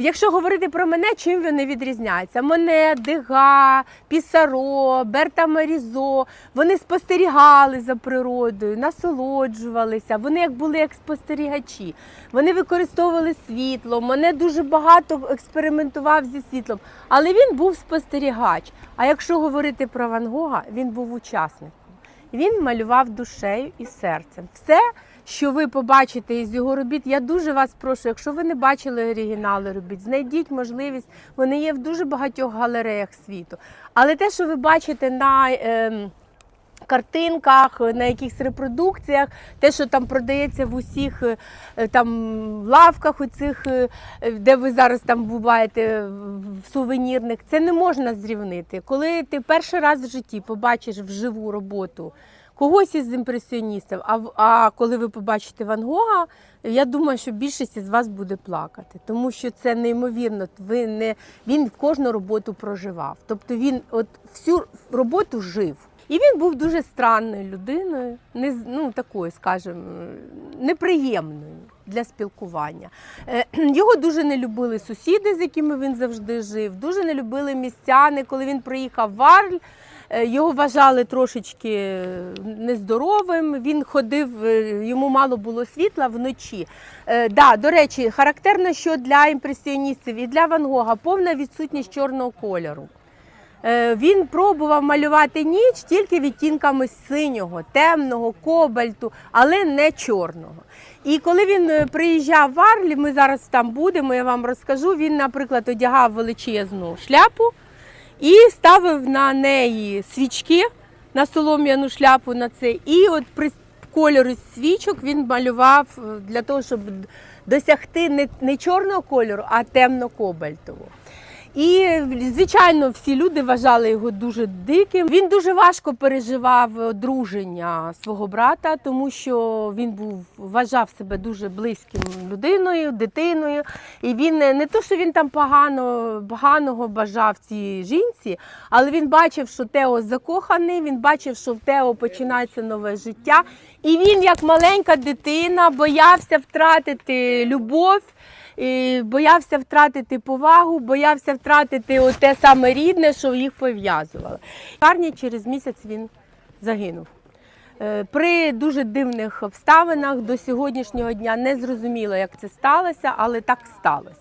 якщо говорити про мене, чим вони відрізняються? Моне, Дега, Пісаро, Берта Марізо. Вони спостерігали за природою, насолоджувалися. Вони як були як спостерігачі. Вони використовували світло. Моне дуже багато експериментував зі світлом, але він був спостерігач. А якщо говорити про Ван Гога, він був учасником. Він малював душею і серцем. Все, що ви побачите із його робіт, я дуже вас прошу, якщо ви не бачили оригінали робіт, знайдіть можливість. Вони є в дуже багатьох галереях світу. Але те, що ви бачите на ем, картинках, на якихось репродукціях, те, що там продається в усіх е, е, там лавках, оцих, е, е, де ви зараз там буваєте в сувенірних, це не можна зрівнити. Коли ти перший раз в житті побачиш вживу роботу когось із імпресіоністів, а, а коли ви побачите Ван Гога, я думаю, що більшість із вас буде плакати, тому що це неймовірно. Ви не він кожну роботу проживав. Тобто він от всю роботу жив. І він був дуже странною людиною, не ну такою, скажімо, неприємною для спілкування. Е, Його дуже не любили сусіди, з якими він завжди жив. Дуже не любили містяни, коли він приїхав в Арль. Е, Його вважали трошечки нездоровим. Він ходив, е, йому мало було світла вночі. Е, Да, до речі, характерно, що для імпресіоністів і для Ван Гога повна відсутність чорного кольору. Він пробував малювати ніч тільки відтінками синього, темного, кобальту, але не чорного. І коли він приїжджав в Арлі, ми зараз там будемо, я вам розкажу. Він, наприклад, одягав величезну шляпу і ставив на неї свічки на солом'яну шляпу на це. І от при кольору свічок він малював е, для того, щоб досягти не, не чорного кольору, а темно-кобальтового. І звичайно, всі люди вважали його дуже диким. Він дуже важко переживав одруження свого брата, тому що він був вважав себе дуже близьким людиною, дитиною. І він не, не то, що він там погано поганого бажав цій жінці, але він бачив, що Тео закоханий. Він бачив, що в Тео починається нове життя. І він, як маленька дитина, боявся втратити любов. Боявся втратити повагу, боявся втратити те саме рідне, що їх пов'язувало. Парні через місяць він загинув. Е, При дуже дивних обставинах до сьогоднішнього дня не зрозуміло, як це сталося, але так сталося.